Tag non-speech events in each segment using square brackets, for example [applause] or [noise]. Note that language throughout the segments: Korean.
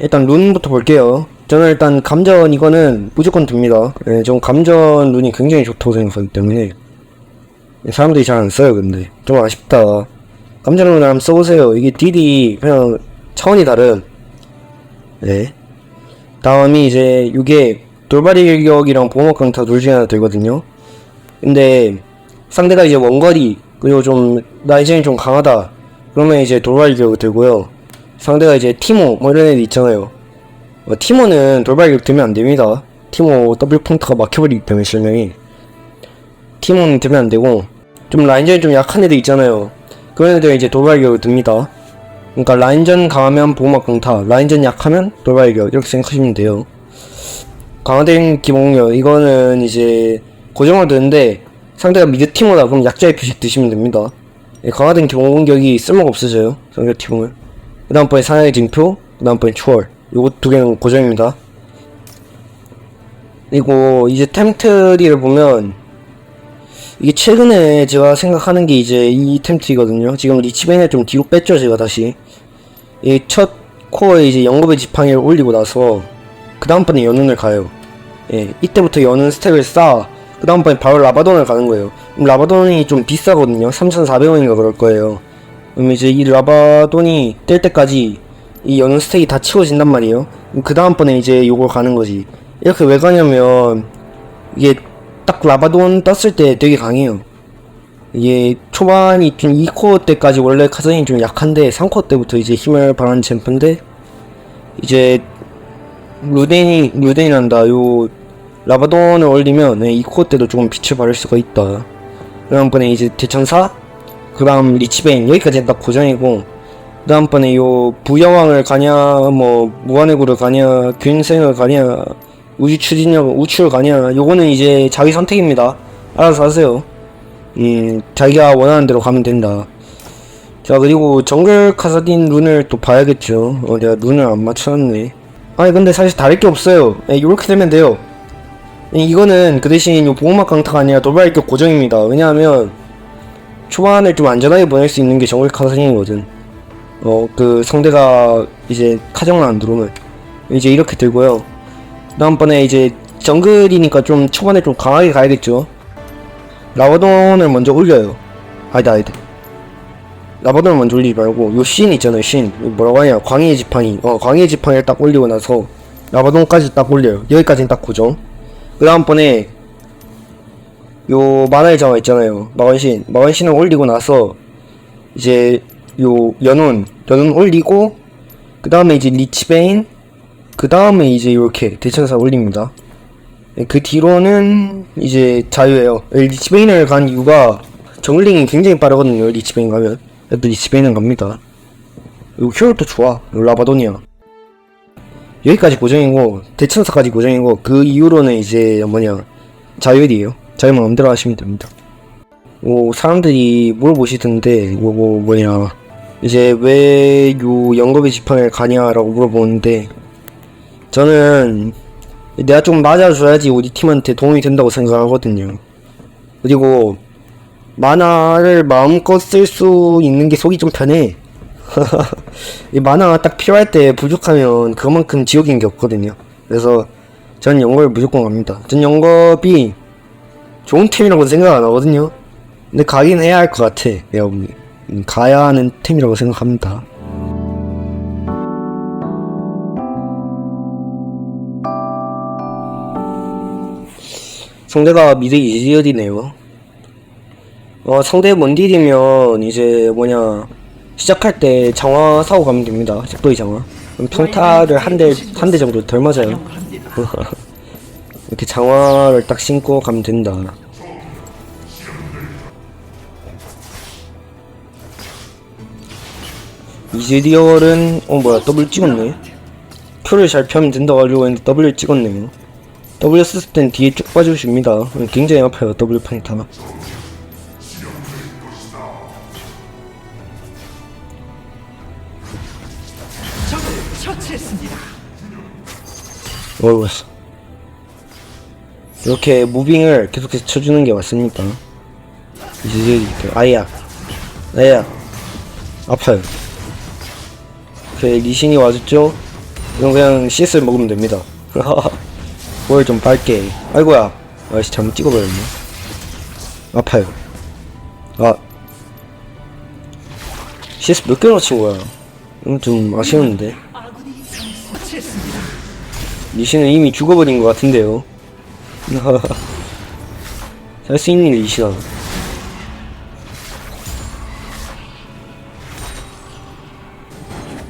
일단 룬부터 볼게요. 저는 일단 감전 이거는 무조건 듭니다. 예, 좀 감전 룬이 굉장히 좋다고 생각하기 때문에 사람들이 잘 안 써요. 근데 좀 아쉽다. 감전 룬을 한번 써보세요. 이게 딜이 그냥 차원이 다른. 네. 다음이 이제 이게 돌발이 일격이랑 보호막 강타 둘 중에 하나 들거든요. 근데 상대가 이제 원거리 그리고 좀 나이젠이 좀 강하다. 그러면 이제 돌발 일격을 들고요. 상대가 이제 티모 뭐 이런 애들 있잖아요. 어, 티모는 돌발 일격 들면 안 됩니다. 티모 더블 punk트가 막혀버리기 때문에 실명이 티모는 들면 안 되고 좀 라인전이 좀 약한 애들 있잖아요. 그런 애들 이제 돌발 일격을 듭니다. 그러니까 라인전 강하면 보호막 강타, 라인전 약하면 돌발 일격 이렇게 생각하시면 돼요. 강화된 기본력 이거는 이제 고정을 드는데 상대가 미드 티모다 그럼 약자의 표식 드시면 됩니다. 예, 강화된 기본 공격이 쓸모가 없어져요 상대 팀은. 그 다음번에 사나의 징표, 그 다음번에 추월 요거 두 개는 고정입니다. 그리고 이제 템트리를 보면 이게 최근에 제가 생각하는 게 이제 이 템트리거든요. 지금 리치벤에 좀 뒤로 뺐죠 제가 다시. 이 첫 코어에 이제 영겁의 지팡이를 올리고 나서 그 다음번에 연운을 가요. 예, 이때부터 연운 스택을 쌓아 그 다음번에 바로 라바돈을 가는 거예요. 라바돈이 좀 비싸거든요. 3,400원인가 그럴 거예요. 그럼 이제 이 라바돈이 뜰 때까지 이 연운 스택이 다 채워진단 말이에요. 그 다음번에 이제 요걸 가는 거지. 이렇게 왜 가냐면 이게 딱 라바돈 떴을 때 되게 강해요. 이게 초반이 좀 2코어 때까지 원래 카전이 좀 약한데 3코어 때부터 이제 힘을 발하는 챔프인데 이제 루덴이 루덴이란다 요 라바돈을 올리면 네, 2코어 때도 조금 빛을 발할 수가 있다. 그 다음번에 이제 대천사 그 다음 리치베인 여기까지 딱 고정이고 그 다음번에 요 부여왕을 가냐 뭐 무한해구를 가냐 균생을 가냐 우주 추진력 우추를 가냐 요거는 이제 자기 선택입니다. 알아서 하세요. 음, 자기가 원하는 대로 가면 된다. 자, 그리고 정글 카사딘 룬을 또 봐야겠죠. 어, 내가 룬을 안 맞춰놨네. 아니, 근데 사실 다를 게 없어요. 예, 요렇게 되면 돼요. 예, 이거는 그 대신 요 보호막 강타가 아니라 돌발 격 고정입니다. 왜냐하면, 초반을 좀 안전하게 보낼 수 있는 게 정글 카사딘이거든. 어, 그 상대가 이제 카정을 안 들어오면. 이제 이렇게 들고요. 다음번에 이제 정글이니까 좀 초반에 좀 강하게 가야겠죠. 라바돈을 먼저 올려요. 아니다, 아니다. 라바돈을 먼저 올리지 말고, 요 신 있잖아요, 신. 뭐라고 하냐, 광해의 지팡이. 어, 광해의 지팡이를 딱 올리고 나서, 라바돈까지 딱 올려요. 여기까지는 딱 고정. 그 다음번에, 요 만화의 자화 있잖아요. 마원신. 마원신을 올리고 나서, 이제, 요 연운. 연운 올리고, 그 다음에 이제 리치베인. 그 다음에 이제 요렇게 대천사 올립니다. 네, 그 뒤로는 이제 자유예요. 리치베인을 간 이유가 정글링이 굉장히 빠르거든요. 리치베인 가면. 그래도 리치베인은 갑니다. 이거 효율도 좋아. 이거 라바돈이야. 여기까지 고정이고 대천사까지 고정이고 그 이후로는 이제 뭐냐 자유일이에요. 자유 마음대로 하시면 됩니다. 오 사람들이 물어보시던데 뭐, 뭐 뭐냐 이제 왜 요 영겁의 지팡이를 가냐라고 물어보는데 저는 내가 좀 맞아줘야지 우리 팀한테 도움이 된다고 생각하거든요. 그리고 만화를 마음껏 쓸 수 있는 게 속이 좀 편해. [laughs] 이 만화가 딱 필요할 때 부족하면 그만큼 지옥인 게 없거든요. 그래서 전 영겁을 무조건 갑니다. 전 영겁이 좋은 템이라고 생각 안 하거든요. 근데 가긴 해야 할 것 같아. 내가 보기. 음, 가야 하는 템이라고 생각합니다. 상대가 미드 이지어디네요. 어, 상대 원딜이면 이제 뭐냐 시작할 때 장화 사고 가면 됩니다. 색도이 장화. 그럼 평타를 한 대 한 대 정도 덜 맞아요. [laughs] 이렇게 장화를 딱 신고 가면 된다. 이즈리얼은 어 뭐야 더블 찍었네. 표를 잘 펴면 된다고 하려고 했는데 W 찍었네요. W 썼을 땐 뒤에 쭉 빠져주십니다. 굉장히 아파요, W 판타. 어이구. 이렇게 무빙을 계속해서 쳐주는 게 맞습니까? 이제 아야, 아야, 아파요. 그 리신이 와줬죠? 이건 그냥 CS 먹으면 됩니다. [laughs] 뭘좀 빨게. 아이고야. 아씨 잘못 찍어버렸네. 아파요. 아. CS 몇 개나 친 거야? 이건 좀 아쉬웠는데. 리시는 이미 죽어버린 것 같은데요. [laughs] 살수 있는 리시다.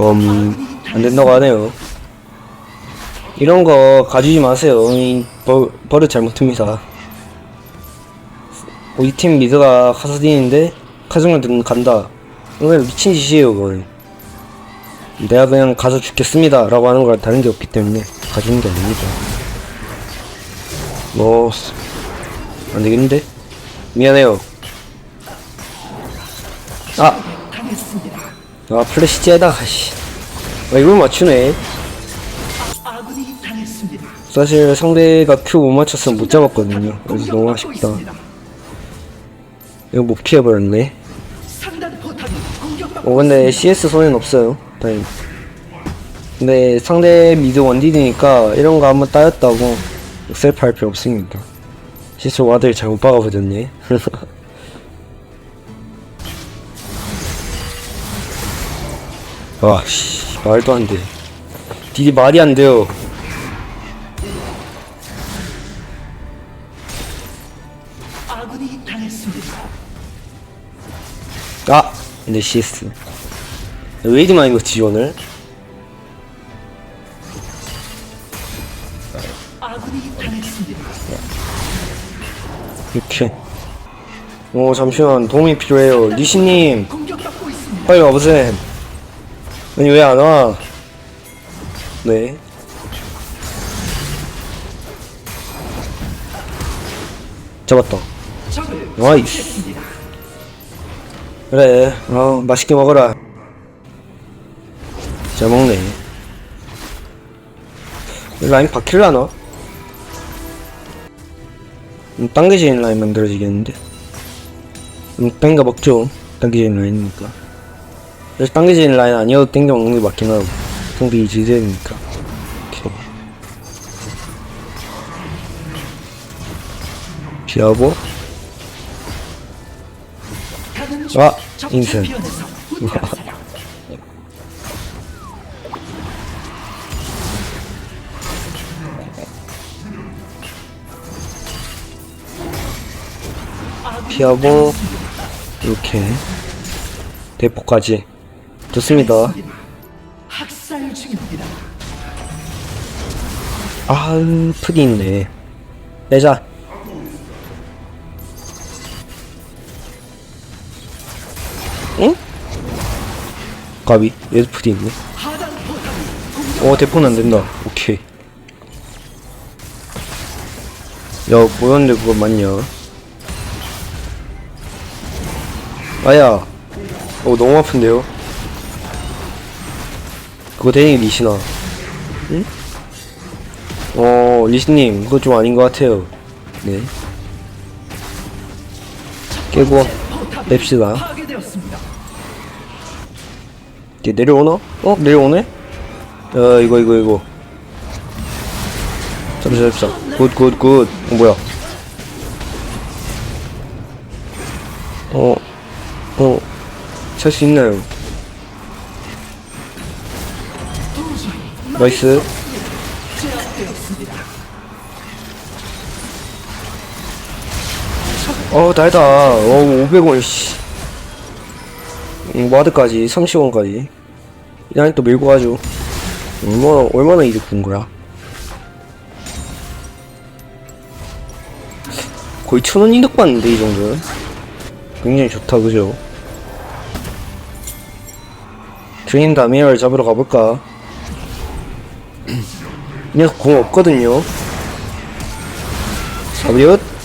음, 안 된다고 하네요. 이런 거 가지지 마세요. 이 버, 버릇 잘못합니다. 우리 팀 리더가 카사딘인데 카정을 간다. 이건 미친 짓이에요, 그건. 내가 그냥 가서 죽겠습니다. 라고 하는 거랑 다른 게 없기 때문에 가주는 게 아닙니다. 뭐, 안 되겠는데? 미안해요. 아! 아, 플래시 째다, 씨. 아, 이걸 맞추네. 사실 상대가 큐 못 맞췄으면 못 잡았거든요. 그래서 너무 아쉽다. 이거 못 피해버렸네. 어, 근데 CS 손해는 없어요. 다행. 근데 상대 미드 원딜이니까 이런 거 한번 따였다고 셀프 할 필요 없습니다. CS 와들 잘못 박아버렸네. 와, [laughs] 씨, 말도 안 돼. 딜이 말이 안 돼요. 아! 근데 CS. 많이 걷지, 오늘? 이. 이렇게. 오, 잠시만. 도움이 필요해요. 리시님. 빨리 와보세요. 아니, 왜 안 와? 네. 잡았다. 처치했습니다. 그래, 어, 맛있게 먹어라. 잘 먹네. 라인 바뀔라나? 음, 당겨지는 라인 만들어지겠는데? 음, 당겨 먹죠. 당겨지는 라인이니까. 그래서 당겨지는 라인 아니어도 당겨 먹는 게 맞긴 하고. 상대 지대니까. 이렇게. 피하고. 아, 적 인생. 피하고 이렇게 대포까지. 좋습니다. 아으 프리 있네. 내자. 응? 가비 얘도 프리 있네. 포탑이 어 대포는 안 된다. 오케이. 야 뭐였는데 그거 맞냐 아야. 어 너무 아픈데요? 그거 대행이 리시나. 응? 어 리시님 그거 좀 아닌 것 같아요. 네. 깨고 냅시다. 이게 내려오나? 어 내려오네? 야 이거 이거 이거. 잡자 잡자 굿굿굿. 어, 뭐야? 어, 어, 살수 있나요? 나이스. 어, 달다. 어, 500원, 씨. 음, 와드까지, 30원까지. 이란이 또 밀고 가죠. 얼마나, 얼마나 이득 본 거야? 거의 천원 이득 봤는데, 이 정도는? 굉장히 좋다, 그죠? 드림 다미얼 잡으러 가볼까? 이 녀석 공 없거든요.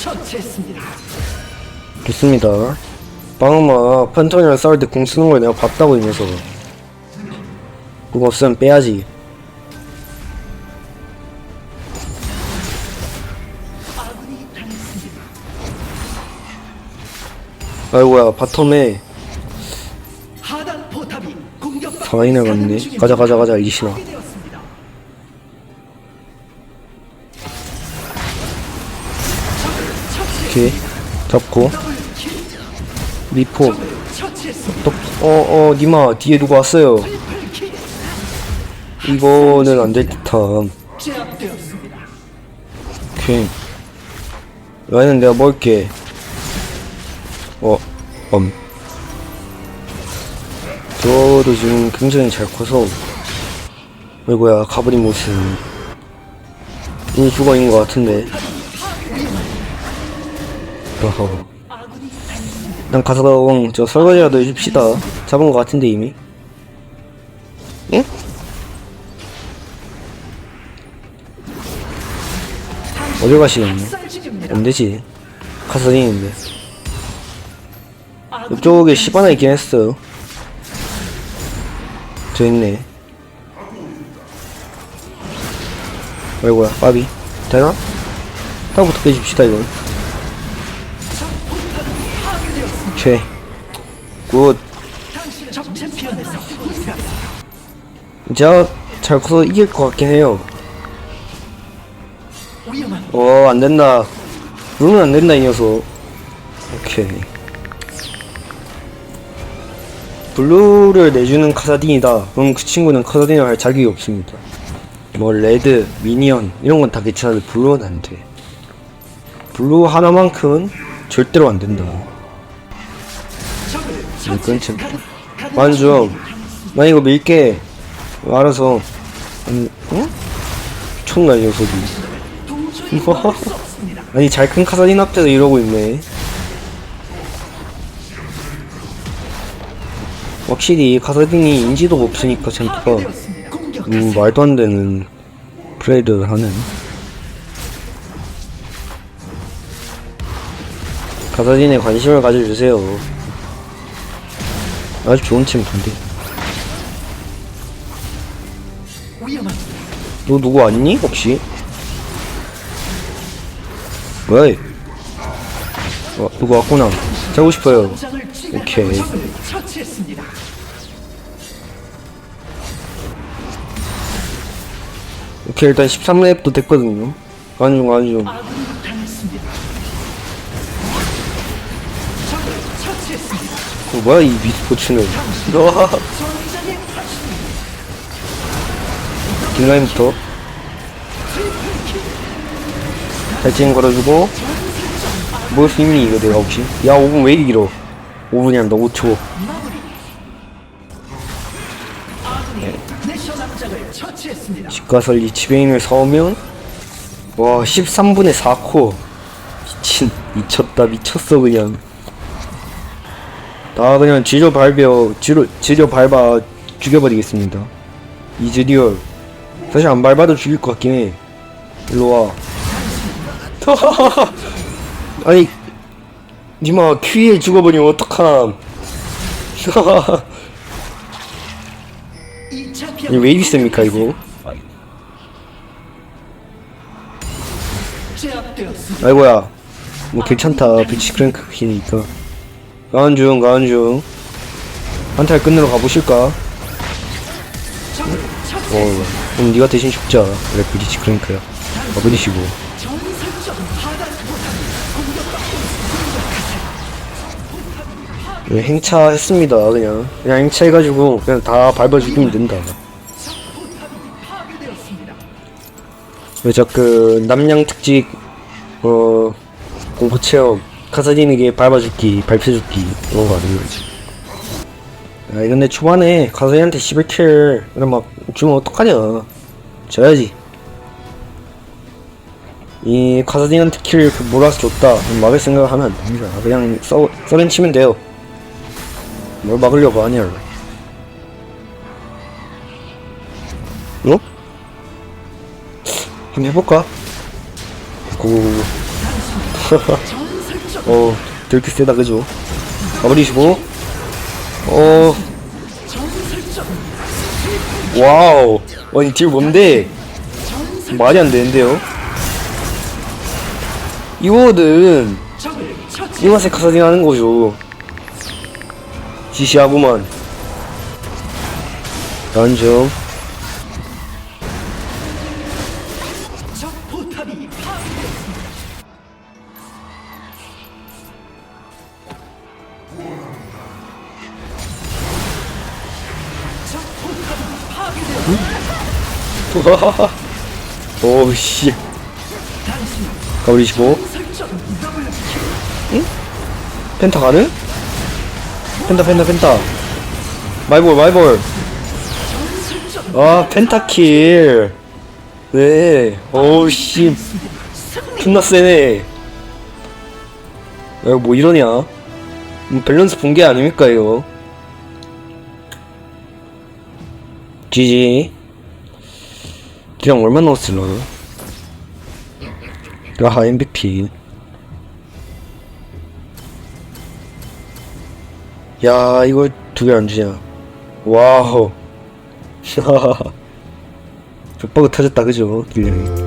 처치했습니다. 좋습니다. 방금아 판톤이랑 싸울 때 공 쓰는 걸 내가 봤다고 이 녀석은. 그거 없으면 빼야지. 아이고야 바텀에 사마이나 갔네. 가자 가자 가자 이신아 오케이. 잡고. 리포. 어어 어, 니마 뒤에 누가 왔어요? 이거는 안 될 듯함. 오케이. 라인은 내가 먹을게. 어, 엄. 저도 지금 굉장히 잘 커서 아이고야 가버린 모습. 이미 죽어있는 것 같은데. 어허. 난 가서 저 설거지라도 해줍시다. 잡은 것 같은데 이미. 응? 어딜 가시겠냐 쌀 중입니다. 안되지. 카서딘인데 이쪽에 10 하나 있긴 했어 저 있네. 아이고야 빠비. 되나? 딱부터 빼줍시다 이건. 오케이. 굿. 제가 잘 커서 이길 것 같긴 해요. 위험한 어 안된다. 누르면 안된다 이 녀석. 오케이 블루를 내주는 카사딘이다. 그럼 그 친구는 카사딘을 할 자격이 없습니다. 뭐 레드, 미니언 이런 건 다 괜찮은데 블루는 안 돼. 블루 하나만큼은 절대로 안 된다. 이건 참 처치했습니다. 완전 나 이거 밀게. 알아서. 아니 응? 미쳤나 이. 녀석이. [laughs] 아니 잘 큰 카사딘 앞에서 이러고 있네 확실히 카사딘이 인지도가 없으니까. 공격. 음 말도 안 되는 플레이를 하는 카사딘에 관심을 가져주세요 아주 좋은 위험한 너 누구 왔니 혹시? 왜? 어 누구 왔구나 자고 싶어요 오케이. 처치했습니다. 오케이 일단 13렙도 됐거든요 당했습니다. 적을 처치했습니다. 어, 뭐야 이 미스포츠는 와 [laughs] 전장의 파신 뒷라인부터 탈진 걸어주고 뭐 힘이 이거 내가 혹시 야 5분 왜 이리 길어 5분이 아니라 5초 아군이 내셔 남장을 처치했습니다. 집가서 리치베인을 사오면? 와 13분에 4코. 미친 미쳤다 미쳤어 그냥. 나 그냥 지려 밟여 지려, 지려 밟아 죽여버리겠습니다. 이즈리얼 사실 안 밟아도 죽일 것 같긴 해. 일로와. [laughs] 아니 니마 큐에 죽어버리면 어떡함 이 아니 챔피언 왜 이리 셉니까 이거. 아이고야 뭐 괜찮다. 비치 크랭크 키니까. 가은 중 가은 중. 한탈 끝내러 가보실까? 어 그럼 네가 대신 죽자. 그래 비치 크랭크야. 가버리시고 네, 행차 했습니다 그냥. 그냥 행차 해가지고 그냥 다 밟아 죽이면 된다. 적 포탑이 파괴되었습니다. 왜 자꾸 남양 특집 어 공포 체험 카사딘에게 밟아 죽기 밟혀죽기 이런 거 하는 거지 아 근데 초반에 카사딘한테 11킬 그럼 막 주면 어떡하냐. 져야지. 이 카사딘한테 킬을 그 몰아서 줬다. 막을 생각을 하면 안 됩니다. 그냥 써, 써렌 치면 돼요 뭘 막으려고 하냐 어? 한번 해볼까? 전설적 [laughs] 어, 되게 세다, 그죠? 가버리시고, 어, 와우. 아니, 딜 뭔데? 말이 안 되는데요? 이거는, 적을 처치. 이 맛에 카사딘 하는 거죠. 지시하구먼. 연중 [laughs] 오씨. 가버리시고. 응? 펜타 가는? 펜타 펜타 펜타 마이볼 마이볼. 아 펜타킬. 네 오우씨. 존나 세네. 야, 뭐 이러냐? 음, 밸런스 붕괴 아닙니까 이거? GG 그냥 얼마 넣었을라 아 MVP 야 이거 두 개 안 주냐? 와우. [laughs] 족버그 터졌다 그죠? 길령이